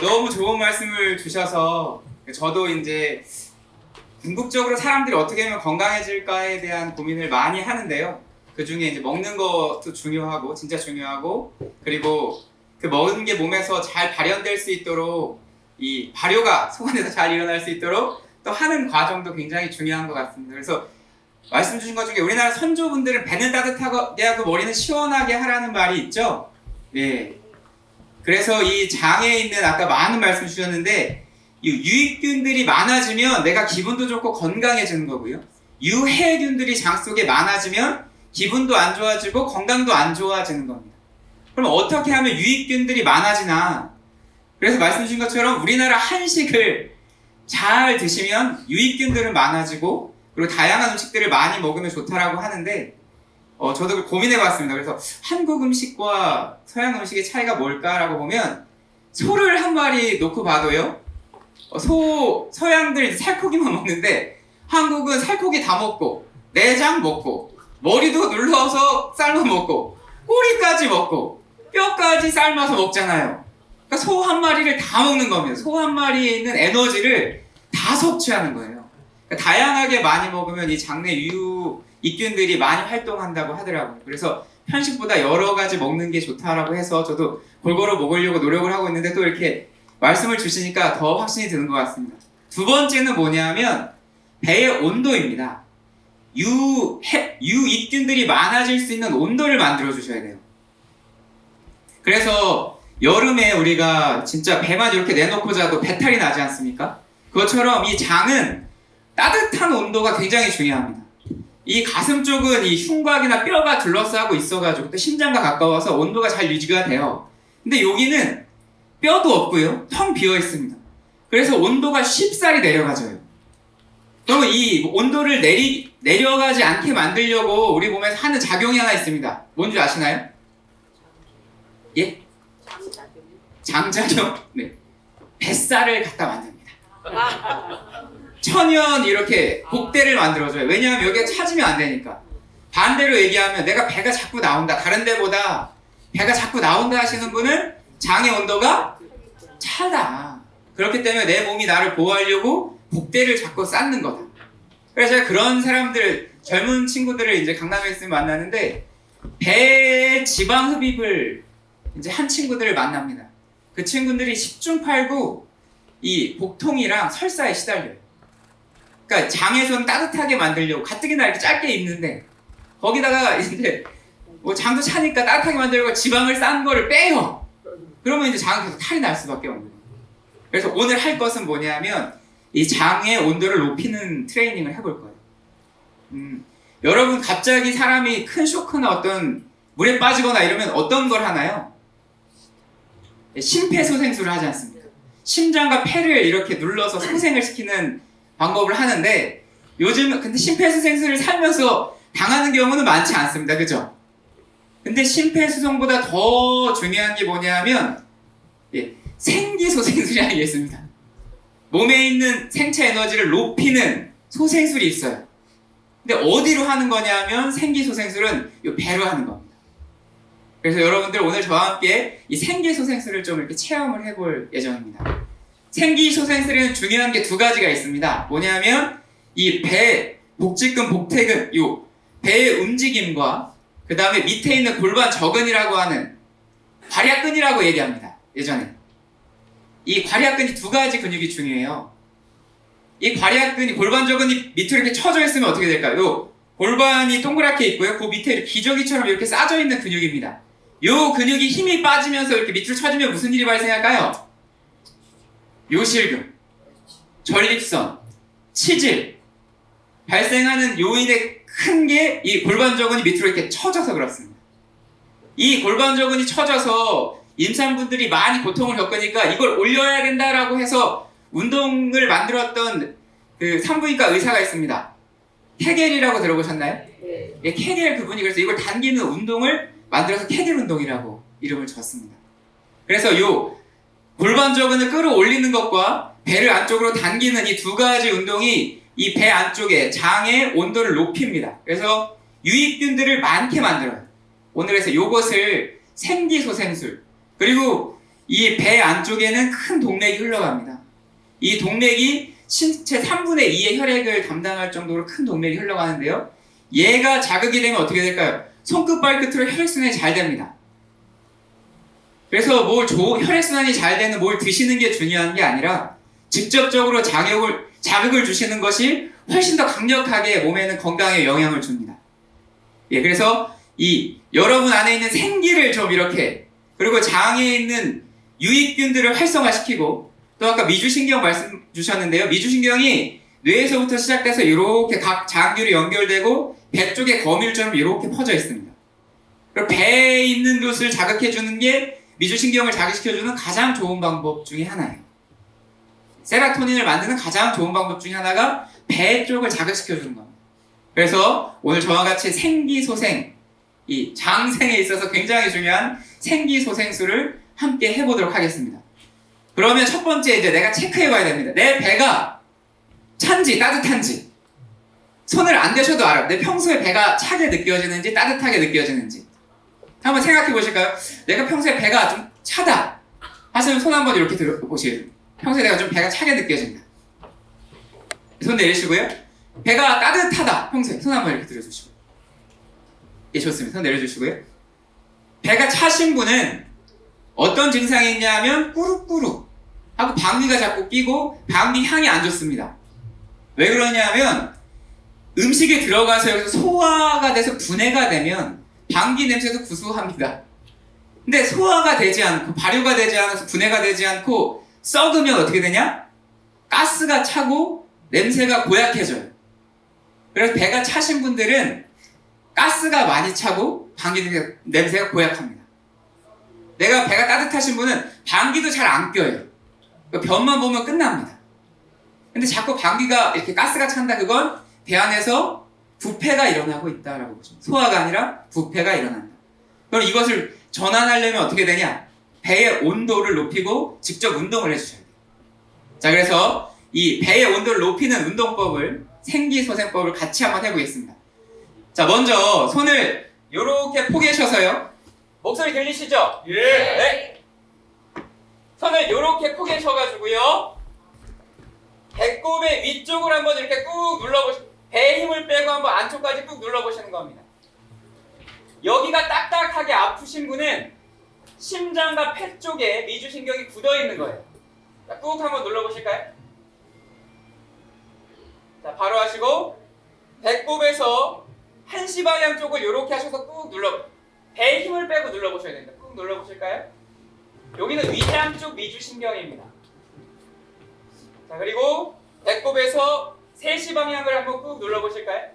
너무 좋은 말씀을 주셔서 저도 이제 궁극적으로 사람들이 어떻게 하면 건강해질까에 대한 고민을 많이 하는데요. 그 중에 이제 먹는 것도 중요하고 진짜 중요하고 그리고 그 먹은 게 몸에서 잘 발현될 수 있도록 이 발효가 소관에서 잘 일어날 수 있도록 또 하는 과정도 굉장히 중요한 것 같습니다. 그래서 말씀 주신 것 중에 우리나라 선조분들은 배는 따뜻하게 하고 머리는 시원하게 하라는 말이 있죠. 예. 그래서 이 장에 있는 아까 많은 말씀 주셨는데 이 유익균들이 많아지면 내가 기분도 좋고 건강해지는 거고요. 유해균들이 장 속에 많아지면 기분도 안 좋아지고 건강도 안 좋아지는 겁니다. 그럼 어떻게 하면 유익균들이 많아지나? 그래서 말씀 주신 것처럼 우리나라 한식을 잘 드시면 유익균들은 많아지고 그리고 다양한 음식들을 많이 먹으면 좋다라고 하는데 어, 저도 고민해봤습니다. 그래서 한국 음식과 서양 음식의 차이가 뭘까라고 보면 소를 한 마리 놓고 봐도요. 어, 소 서양들 살코기만 먹는데 한국은 살코기 다 먹고 내장 먹고 머리도 눌러서 삶아 먹고 꼬리까지 먹고 뼈까지 삶아서 먹잖아요. 그러니까 소 한 마리를 다 먹는 겁니다. 소한 마리에 있는 에너지를 다 섭취하는 거예요. 그러니까 다양하게 많이 먹으면 이 장내 유 입균들이 많이 활동한다고 하더라고요. 그래서 편식보다 여러 가지 먹는 게 좋다라고 해서 저도 골고루 먹으려고 노력을 하고 있는데 또 이렇게 말씀을 주시니까 더 확신이 드는 것 같습니다. 두 번째는 뭐냐면 배의 온도입니다. 유, 해, 유입균들이 많아질 수 있는 온도를 만들어 주셔야 돼요. 그래서 여름에 우리가 진짜 배만 이렇게 내놓고 자도 배탈이 나지 않습니까? 그것처럼 이 장은 따뜻한 온도가 굉장히 중요합니다. 이 가슴 쪽은 이 흉곽이나 뼈가 둘러싸고 있어가지고 또 심장과 가까워서 온도가 잘 유지가 돼요. 근데 여기는 뼈도 없고요. 텅 비어 있습니다. 그래서 온도가 쉽사리 내려가져요. 그러면 이 온도를 내리, 내려가지 않게 만들려고 우리 몸에서 하는 작용이 하나 있습니다. 뭔지 아시나요? 예? 장작용? 네. 뱃살을 갖다 만듭니다. 천연 이렇게 복대를 만들어줘요. 왜냐하면 여기에 찾으면 안 되니까. 반대로 얘기하면 내가 배가 자꾸 나온다. 다른 데보다 배가 자꾸 나온다 하시는 분은 장의 온도가 차다. 그렇기 때문에 내 몸이 나를 보호하려고 복대를 자꾸 쌓는 거다. 그래서 제가 그런 사람들, 젊은 친구들을 이제 강남에 있으면 만나는데 배 지방 흡입을 이제 한 친구들을 만납니다. 그 친구들이 10중 8구 이 복통이랑 설사에 시달려요. 그러니까 장에서는 따뜻하게 만들려고 가뜩이나 이렇게 짧게 입는데 거기다가 이제 뭐 장도 차니까 따뜻하게 만들고 지방을 싼 거를 빼요. 그러면 이제 장은 계속 탈이 날 수밖에 없는 거예요. 그래서 오늘 할 것은 뭐냐면 이 장의 온도를 높이는 트레이닝을 해볼 거예요. 음, 여러분 갑자기 사람이 큰 쇼크나 어떤 물에 빠지거나 이러면 어떤 걸 하나요? 심폐소생술을 하지 않습니까? 심장과 폐를 이렇게 눌러서 소생을 시키는 방법을 하는데 요즘 근데 심폐소생술을 살면서 당하는 경우는 많지 않습니다. 그죠? 근데 심폐소생보다 더 중요한 게 뭐냐면 예, 생기소생술이라는 게 있습니다. 몸에 있는 생체 에너지를 높이는 소생술이 있어요. 근데 어디로 하는 거냐면 생기소생술은 이 배로 하는 겁니다. 그래서 여러분들 오늘 저와 함께 이 생기소생술을 좀 이렇게 체험을 해볼 예정입니다. 생기소생술에는 중요한 게 두 가지가 있습니다. 뭐냐면 이 배, 복직근, 복퇴근, 요 배의 움직임과 그 다음에 밑에 있는 골반 저근이라고 하는 발약근이라고 얘기합니다. 예전에. 이 괄약근이 두 가지 근육이 중요해요. 이 괄약근이 골반 저근이 밑으로 이렇게 쳐져 있으면 어떻게 될까요? 요 골반이 동그랗게 있고요. 그 밑에 기저귀처럼 이렇게 싸져 있는 근육입니다. 요 근육이 힘이 빠지면서 이렇게 밑으로 쳐지면 무슨 일이 발생할까요? 요실금, 전립선, 치질 발생하는 요인의 큰 게 이 골반 저근이 밑으로 이렇게 쳐져서 그렇습니다. 이 골반 저근이 쳐져서 임산부들이 많이 고통을 겪으니까 이걸 올려야 된다라고 해서 운동을 만들었던 그 산부인과 의사가 있습니다. 케겔이라고 들어보셨나요? 네. 예, 케겔 그분이 그래서 이걸 당기는 운동을 만들어서 케겔 운동이라고 이름을 줬습니다. 그래서 요 골반 저근을 끌어올리는 것과 배를 안쪽으로 당기는 이 두 가지 운동이 이 배 안쪽에 장의 온도를 높입니다. 그래서 유익균들을 많게 만들어요. 오늘 그래서 요것을 생기소생술 그리고 이 배 안쪽에는 큰 동맥이 흘러갑니다. 이 동맥이 신체 3분의 2의 혈액을 담당할 정도로 큰 동맥이 흘러가는데요. 얘가 자극이 되면 어떻게 될까요? 손끝 발끝으로 혈액순환이 잘 됩니다. 그래서 뭘 조, 혈액순환이 잘 되는 뭘 드시는 게 중요한 게 아니라 직접적으로 자극을, 자극을 주시는 것이 훨씬 더 강력하게 몸에는 건강에 영향을 줍니다. 예, 그래서 이 여러분 안에 있는 생기를 좀 이렇게 그리고 장에 있는 유익균들을 활성화시키고 또 아까 미주신경 말씀 주셨는데요. 미주신경이 뇌에서부터 시작돼서 이렇게 각 장기로 연결되고 배 쪽에 거밀처럼 이렇게 퍼져 있습니다. 그리고 배에 있는 곳을 자극해 주는 게 미주신경을 자극시켜 주는 가장 좋은 방법 중에 하나예요. 세라토닌을 만드는 가장 좋은 방법 중에 하나가 배 쪽을 자극시켜 주는 겁니다. 그래서 오늘 저와 같이 생기소생, 이 장생에 있어서 굉장히 중요한 생기소생술을 함께 해보도록 하겠습니다. 그러면 첫 번째 이제 내가 체크해 봐야 됩니다. 내 배가 찬지 따뜻한지 손을 안 대셔도 알아요. 내 평소에 배가 차게 느껴지는지 따뜻하게 느껴지는지 한번 생각해 보실까요? 내가 평소에 배가 좀 차다 하시면 손 한번 이렇게 들어보시겠어요. 평소에 내가 좀 배가 차게 느껴진다. 손 내리시고요. 배가 따뜻하다. 평소에 손 한번 이렇게 들어주시고. 예, 좋습니다. 손 내려주시고요. 배가 차신 분은 어떤 증상이 있냐면 꾸룩꾸룩 하고 방귀가 자꾸 끼고 방귀 향이 안 좋습니다. 왜 그러냐면 음식이 들어가서 여기서 소화가 돼서 분해가 되면 방귀 냄새도 구수합니다. 근데 소화가 되지 않고 발효가 되지 않아서 분해가 되지 않고 썩으면 어떻게 되냐? 가스가 차고 냄새가 고약해져요. 그래서 배가 차신 분들은 가스가 많이 차고 방귀 냄새- 냄새가 고약합니다. 내가 배가 따뜻하신 분은 방귀도 잘 안 껴요. 그 변만 보면 끝납니다. 근데 자꾸 방귀가 이렇게 가스가 찬다 그건 배 안에서 부패가 일어나고 있다라고 보시면 소화가 아니라 부패가 일어난다. 그럼 이것을 전환하려면 어떻게 되냐? 배의 온도를 높이고 직접 운동을 해주셔야 돼요. 자 그래서 이 배의 온도를 높이는 운동법을 생기소생법을 같이 한번 해보겠습니다. 자 먼저 손을 이렇게 포개셔서요. 목소리 들리시죠? 예. 네. 손을 이렇게 포개 쳐가지고요. 배꼽의 위쪽을 한번 이렇게 꾹 눌러보시. 배 힘을 빼고 한번 안쪽까지 꾹 눌러보시는 겁니다. 여기가 딱딱하게 아프신 분은 심장과 폐 쪽에 미주신경이 굳어 있는 거예요. 자, 꾹 한번 눌러보실까요? 자, 바로 하시고 배꼽에서 한시 방향 쪽을 이렇게 하셔서 꾹 눌러. 배에 힘을 빼고 눌러보셔야 됩니다. 꾹 눌러보실까요? 여기는 위장 쪽 미주신경입니다. 자 그리고 배꼽에서 3시 방향을 한번 꾹 눌러보실까요?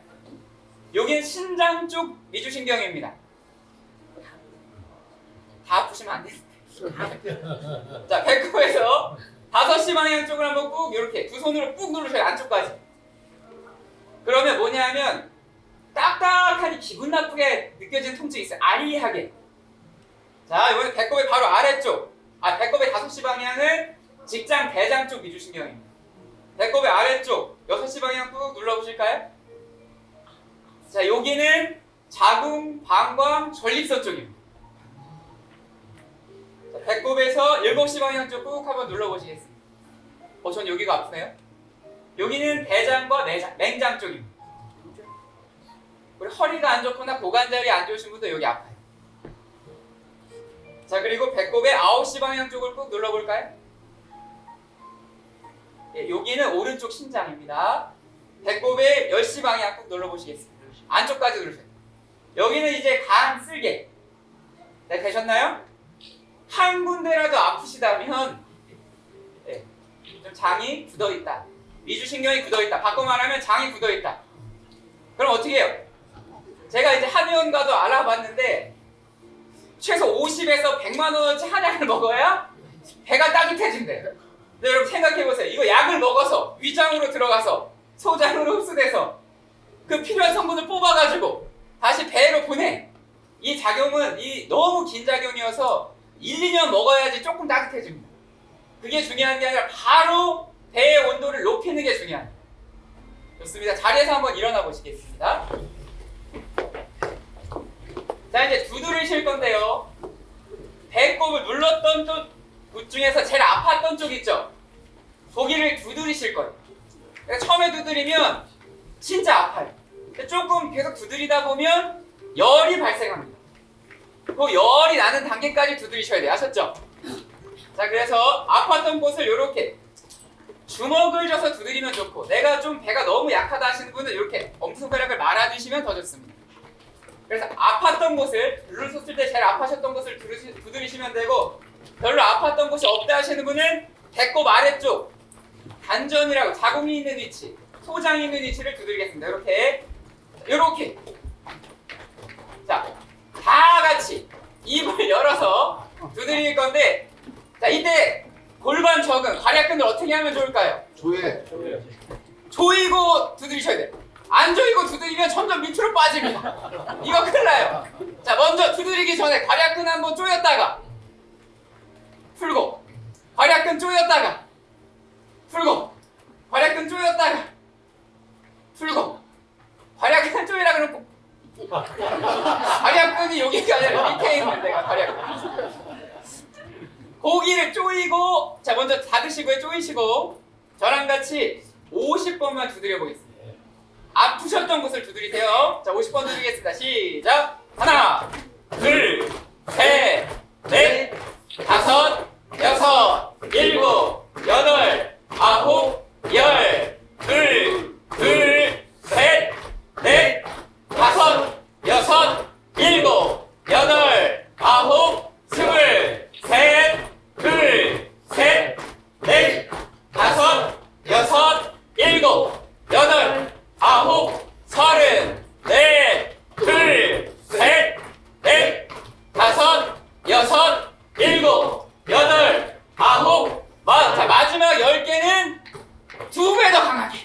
여기는 신장 쪽 미주신경입니다. 다 아프시면 안 돼요. 자 배꼽에서 5시 방향 쪽을 한번 꾹 이렇게 두 손으로 꾹 누르셔요 안쪽까지. 그러면 뭐냐면 딱딱하니 기분 나쁘게 느껴지는 통증이 있어요. 아리하게. 자, 이번에 배꼽의 바로 아래쪽. 아, 배꼽의 5시 방향은 직장 대장 쪽 미주신경입니다. 배꼽의 아래쪽 6시 방향 꾹 눌러보실까요? 자, 여기는 자궁, 방광, 전립선 쪽입니다. 자, 배꼽에서 7시 방향 쪽 꾹 한번 눌러보시겠습니다. 어, 전 여기가 아프네요. 여기는 대장과 내장, 맹장 쪽입니다. 우리 허리가 안 좋거나 고관절이 안 좋으신 분도 여기 아파요. 자 그리고 배꼽의 9시 방향 쪽을 꾹 눌러볼까요? 예, 여기는 오른쪽 심장입니다. 배꼽의 10시 방향 꾹 눌러보시겠습니다. 안쪽까지 누르세요. 여기는 이제 간 쓸개. 네, 되셨나요? 한 군데라도 아프시다면 예, 좀 장이 굳어있다. 미주신경이 굳어있다. 바꿔 말하면 장이 굳어있다. 그럼 어떻게 해요? 제가 이제 한의원가도 알아봤는데 최소 50에서 100만 원어치 한약을 먹어야 배가 따뜻해진대요. 근데 여러분 생각해 보세요. 이거 약을 먹어서 위장으로 들어가서 소장으로 흡수돼서 그 필요한 성분을 뽑아가지고 다시 배로 보내. 이 작용은 이 너무 긴 작용이어서 1, 2년 먹어야지 조금 따뜻해집니다. 그게 중요한 게 아니라 바로 배의 온도를 높이는 게 중요합니다. 좋습니다. 자리에서 한번 일어나 보시겠습니다. 자 이제 두드리실 건데요. 배꼽을 눌렀던 또곳 중에서 제일 아팠던 쪽 있죠? 거기를 두드리실 거예요. 그러니까 처음에 두드리면 진짜 아파요. 조금 계속 두드리다 보면 열이 발생합니다. 그 열이 나는 단계까지 두드리셔야 돼요. 아셨죠? 자, 그래서 아팠던 곳을 이렇게 주먹을 져서 두드리면 좋고 내가 좀 배가 너무 약하다 하시는 분은 이렇게 엄지손가락을 말아주시면 더 좋습니다. 그래서 아팠던 곳을 섰을 때 제일 아파셨던 곳을 두드리시면 되고 별로 아팠던 곳이 없다 하시는 분은 배꼽 아래쪽 단전이라고 자궁이 있는 위치 소장이 있는 위치를 두드리겠습니다. 이렇게 이렇게 자 다 같이 입을 열어서 두드릴 건데 자 이때 골반 적응 과략근을 어떻게 하면 좋을까요? 조회 조이고 두드리셔야 돼요. 안 조이고 두드리면 점점 밑으로 빠집니다. 이거 큰일 나요. 자, 먼저 두드리기 전에 과략근 한번 조였다가 풀고 과략근 조였다가 풀고 과략근 조였다가 풀고 과략근 조이라 그러고 과략근이 여기가 아니라 밑에 있는 데가 과략근 고기를 조이고 자 먼저 닫으시고요 조이시고 저랑 같이 50번만 두드려 보겠습니다. 아프셨던 곳을 두드리세요. 자, 50번 두드리겠습니다. 시작. 하나, 둘, 셋, 넷, 다섯, 여섯, 일곱, 여덟, 아홉, 열, 둘, 둘, 셋, 넷, 다섯, 여섯, 일곱, 여덟, 아홉, 스물, 셋, 둘, 셋, 넷, 다섯, 여섯, 일곱, 여덟, 아홉, 서른, 넷, 둘, 셋, 넷, 다섯, 여섯, 일곱, 여덟, 아홉, 마, 자, 마지막 열 개는 두 배 더 강하게.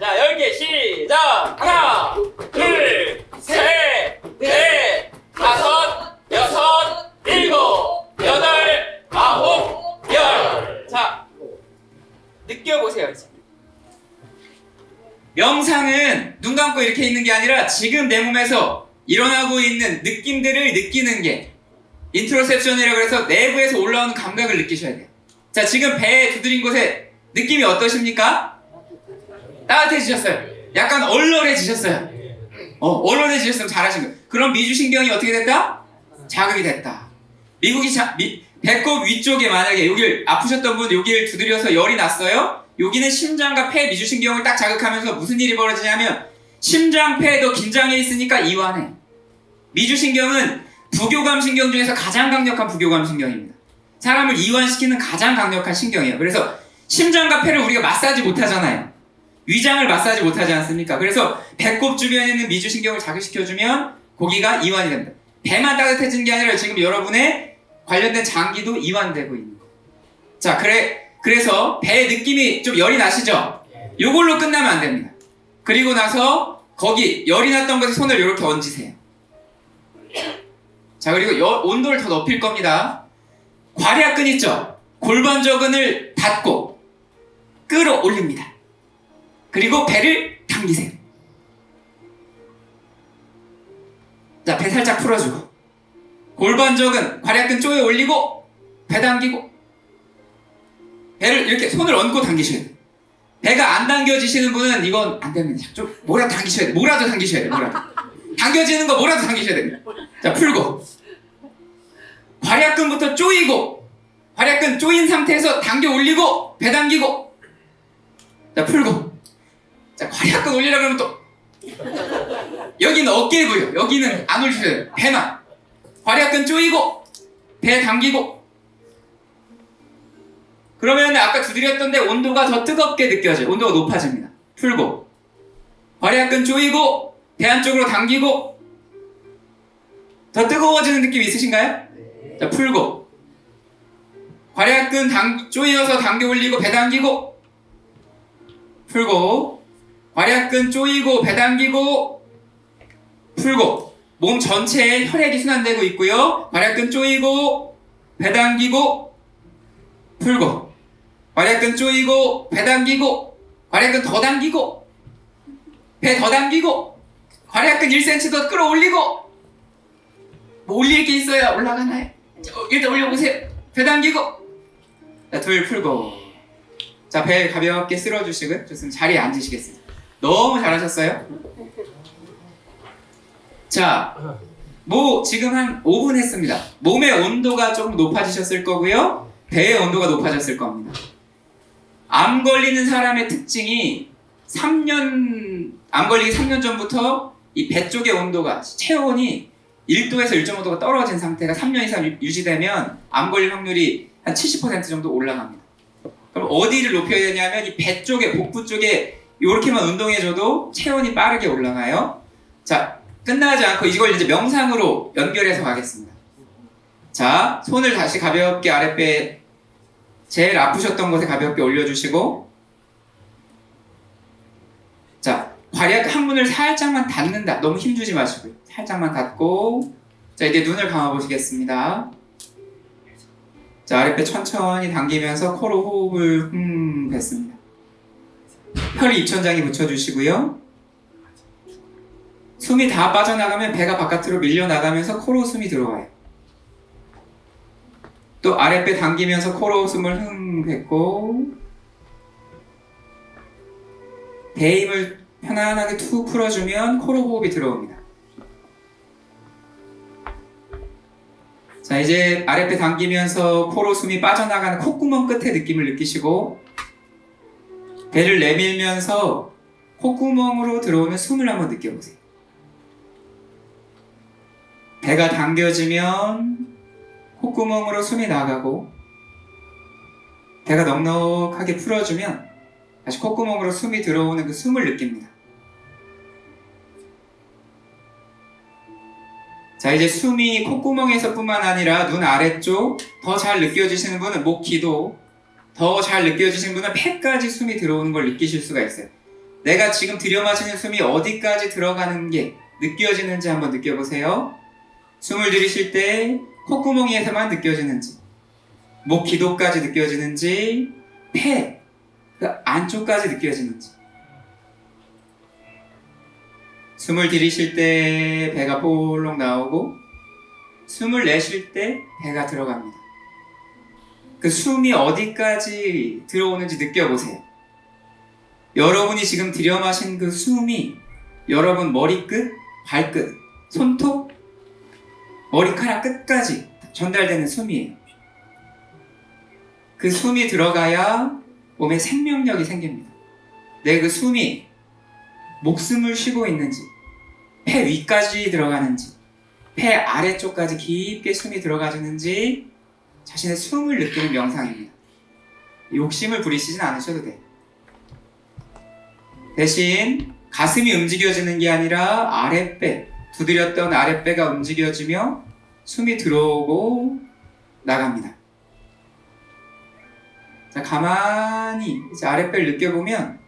자, 열 개 시작. 하나, 둘, 셋, 넷, 다섯, 여섯, 일곱, 여덟, 아홉, 열. 자, 느껴보세요, 이제. 명상은 눈 감고 이렇게 있는 게 아니라 지금 내 몸에서 일어나고 있는 느낌들을 느끼는 게 인트로셉션이라고 해서 내부에서 올라오는 감각을 느끼셔야 돼요. 자, 지금 배에 두드린 곳에 느낌이 어떠십니까? 따뜻해지셨어요. 약간 얼얼해지셨어요. 어, 얼얼해지셨으면 잘하신 거예요. 그럼 미주신경이 어떻게 됐다? 자극이 됐다. 미국이 자, 미, 배꼽 위쪽에 만약에 여기를 아프셨던 분 여기를 두드려서 열이 났어요. 여기는 심장과 폐 미주신경을 딱 자극하면서 무슨 일이 벌어지냐면 심장, 폐도 긴장해 있으니까 이완해. 미주신경은 부교감 신경 중에서 가장 강력한 부교감 신경입니다. 사람을 이완시키는 가장 강력한 신경이에요. 그래서 심장과 폐를 우리가 마사지 못하잖아요. 위장을 마사지 못하지 않습니까? 그래서 배꼽 주변에 있는 미주신경을 자극시켜주면 고기가 이완이 됩니다. 배만 따뜻해지는 게 아니라 지금 여러분의 관련된 장기도 이완되고 있는 거예요. 자, 그래, 그래서 배 느낌이 좀 열이 나시죠? 요걸로 끝나면 안 됩니다. 그리고 나서 거기 열이 났던 곳에 손을 이렇게 얹으세요. 자, 그리고 여- 온도를 더 높일 겁니다. 괄약근 있죠? 골반저근을 닫고 끌어올립니다. 그리고 배를 당기세요. 자, 배 살짝 풀어주고 골반저근 괄약근 쪼여 올리고 배 당기고 배를 이렇게 손을 얹고 당기셔야 돼요. 배가 안 당겨지시는 분은 이건 안 됩니다. 좀 뭐라도 당기셔야 돼요. 뭐라도 당기셔야 돼요. 뭐라도. 당겨지는 거 뭐라도 당기셔야 됩니다. 자, 풀고 괄약근부터 쪼이고 괄약근 쪼인 상태에서 당겨 올리고 배 당기고 자, 풀고 자, 괄약근 올리라 그러면 또 여기는 어깨 부여 여기는 안 올리셔야 돼요. 배만 괄약근 쪼이고 배 당기고 그러면 아까 두드렸던데 온도가 더 뜨겁게 느껴져요. 온도가 높아집니다. 풀고. 괄약근 쪼이고 배 안쪽으로 당기고. 더 뜨거워지는 느낌 있으신가요? 자 풀고. 괄약근 당, 쪼이어서 당겨 올리고 배 당기고. 풀고. 괄약근 쪼이고 배 당기고. 풀고. 몸 전체에 혈액이 순환되고 있고요. 괄약근 쪼이고 배 당기고. 풀고 괄약근 쪼이고 배 당기고 괄약근 더 당기고 배 더 당기고 괄약근 1cm 더 끌어올리고 뭐 올릴 게 있어야 올라가나요? 자, 일단 올려보세요. 배 당기고 자, 둘 풀고. 자, 배 가볍게 쓸어주시고요. 좋습니다. 자리에 앉으시겠습니다. 너무 잘하셨어요. 자, 뭐 지금 한 5분 했습니다. 몸의 온도가 조금 높아지셨을 거고요. 배의 온도가 높아졌을 겁니다. 암 걸리는 사람의 특징이 3년 암 걸리기 3년 전부터 이 배 쪽의 온도가 체온이 1도에서 1.5도가 떨어진 상태가 3년 이상 유- 유지되면 암 걸릴 확률이 한 70% 정도 올라갑니다. 그럼 어디를 높여야 되냐면 이 배 쪽에 복부 쪽에 이렇게만 운동해줘도 체온이 빠르게 올라가요. 자 끝나지 않고 이걸 이제 명상으로 연결해서 가겠습니다. 자 손을 다시 가볍게 아랫배 제일 아프셨던 곳에 가볍게 올려주시고 자 괄약 항문을 살짝만 닫는다. 너무 힘주지 마시고요. 살짝만 닫고 자 이제 눈을 감아 보시겠습니다. 자 아랫배 천천히 당기면서 코로 호흡을 흠 뱉습니다. 혀를 입천장에 붙여주시고요. 숨이 다 빠져나가면 배가 바깥으로 밀려나가면서 코로 숨이 들어와요 또 아랫배 당기면서 코로 숨을 흥 뱉고 배 힘을 편안하게 툭 풀어주면 코로 호흡이 들어옵니다. 자 이제 아랫배 당기면서 코로 숨이 빠져나가는 콧구멍 끝에 느낌을 느끼시고 배를 내밀면서 콧구멍으로 들어오는 숨을 한번 느껴보세요. 배가 당겨지면 콧구멍으로 숨이 나가고 배가 넉넉하게 풀어주면 다시 콧구멍으로 숨이 들어오는 그 숨을 느낍니다. 자 이제 숨이 콧구멍에서 뿐만 아니라 눈 아래쪽 더 잘 느껴지시는 분은 목 기도 더 잘 느껴지시는 분은 폐까지 숨이 들어오는 걸 느끼실 수가 있어요. 내가 지금 들여마시는 숨이 어디까지 들어가는 게 느껴지는지 한번 느껴보세요. 숨을 들이쉴 때 콧구멍에서만 느껴지는지, 목 기도까지 느껴지는지, 폐, 그 안쪽까지 느껴지는지. 숨을 들이쉴 때 배가 볼록 나오고, 숨을 내쉴 때 배가 들어갑니다. 그 숨이 어디까지 들어오는지 느껴보세요. 여러분이 지금 들여 마신 그 숨이 여러분 머리끝, 발끝, 손톱, 머리카락 끝까지 전달되는 숨이에요. 그 숨이 들어가야 몸에 생명력이 생깁니다. 내 그 숨이 목숨을 쉬고 있는지, 폐 위까지 들어가는지, 폐 아래쪽까지 깊게 숨이 들어가주는지 자신의 숨을 느끼는 명상입니다. 욕심을 부리시진 않으셔도 돼요. 대신 가슴이 움직여지는 게 아니라 아랫배, 두드렸던 아랫배가 움직여지며 숨이 들어오고 나갑니다. 자, 가만히 이제 아랫배를 느껴보면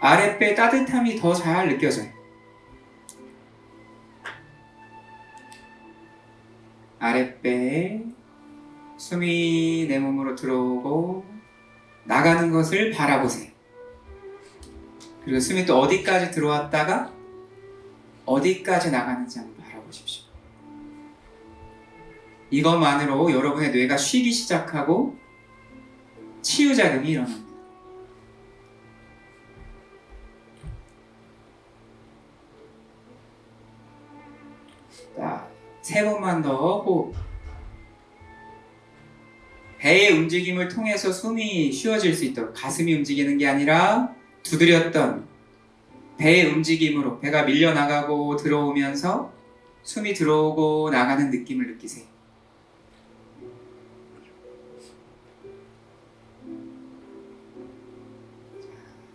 아랫배 따뜻함이 더 잘 느껴져요. 아랫배 숨이 내 몸으로 들어오고 나가는 것을 바라보세요. 그리고 숨이 또 어디까지 들어왔다가 어디까지 나가는지 한번 바라보십시오. 이것만으로 여러분의 뇌가 쉬기 시작하고 치유 작용이 일어납니다. 자, 세 번만 더 호흡. 배의 움직임을 통해서 숨이 쉬워질 수 있도록 가슴이 움직이는 게 아니라 두드렸던 배의 움직임으로 배가 밀려나가고 들어오면서 숨이 들어오고 나가는 느낌을 느끼세요.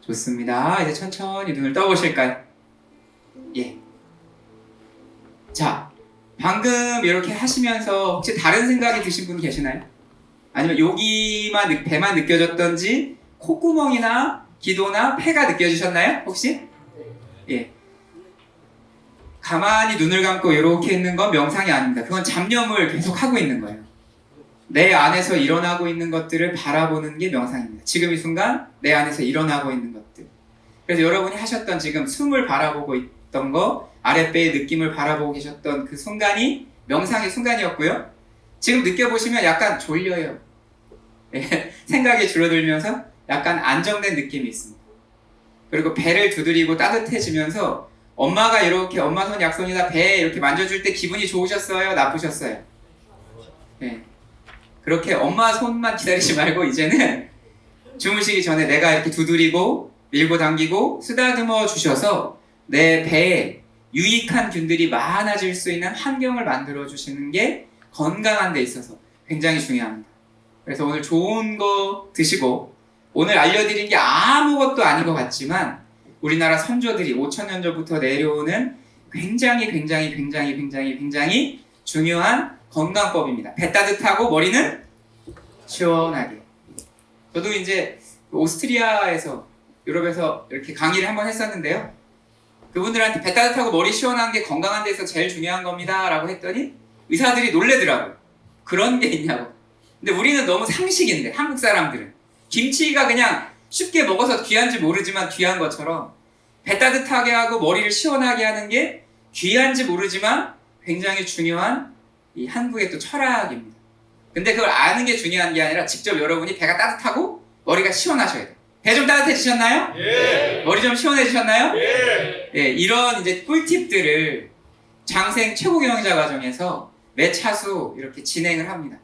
좋습니다. 이제 천천히 눈을 떠보실까요? 예. 자, 방금 이렇게 하시면서 혹시 다른 생각이 드신 분 계시나요? 아니면 여기만 느- 배만 느껴졌던지 콧구멍이나 기도나 폐가 느껴지셨나요? 혹시? 예. 가만히 눈을 감고 이렇게 있는 건 명상이 아닙니다. 그건 잡념을 계속 하고 있는 거예요. 내 안에서 일어나고 있는 것들을 바라보는 게 명상입니다. 지금 이 순간 내 안에서 일어나고 있는 것들. 그래서 여러분이 하셨던 지금 숨을 바라보고 있던 거, 아랫배의 느낌을 바라보고 계셨던 그 순간이 명상의 순간이었고요. 지금 느껴보시면 약간 졸려요. 예, 생각이 줄어들면서 약간 안정된 느낌이 있습니다. 그리고 배를 두드리고 따뜻해지면서 엄마가 이렇게 엄마 손 약손이나 배 이렇게 만져줄 때 기분이 좋으셨어요? 나쁘셨어요? 예. 그렇게 엄마 손만 기다리지 말고 이제는 주무시기 전에 내가 이렇게 두드리고 밀고 당기고 쓰다듬어 주셔서 내 배에 유익한 균들이 많아질 수 있는 환경을 만들어 주시는 게 건강한 데 있어서 굉장히 중요합니다. 그래서 오늘 좋은 거 드시고 오늘 알려드린 게 아무것도 아닌 것 같지만 우리나라 선조들이 5천 년 전부터 내려오는 굉장히 굉장히 굉장히 굉장히 굉장히 중요한 건강법입니다. 배 따뜻하고 머리는 시원하게. 저도 이제 오스트리아에서 유럽에서 이렇게 강의를 한번 했었는데요. 그분들한테 배 따뜻하고 머리 시원한 게 건강한 데서 제일 중요한 겁니다 라고 했더니 의사들이 놀래더라고요. 그런 게 있냐고. 근데 우리는 너무 상식인데 한국 사람들은 김치가 그냥 쉽게 먹어서 귀한지 모르지만 귀한 것처럼 배 따뜻하게 하고 머리를 시원하게 하는 게 귀한지 모르지만 굉장히 중요한 이 한국의 또 철학입니다. 근데 그걸 아는 게 중요한 게 아니라 직접 여러분이 배가 따뜻하고 머리가 시원하셔야 돼요. 배 좀 따뜻해지셨나요? 예. 머리 좀 시원해지셨나요? 예. 예, 이런 이제 꿀팁들을 장생 최고 경영자 과정에서 매 차수 이렇게 진행을 합니다.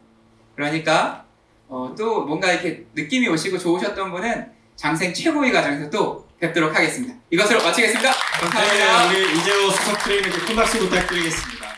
그러니까 어, 또 뭔가 이렇게 느낌이 오시고 좋으셨던 분은 장생 최고위 과정에서 또 뵙도록 하겠습니다. 이것으로 마치겠습니다. 감사합니다. 네, 우리 이재호 수석 트레이너께 큰 박수 부탁드리겠습니다.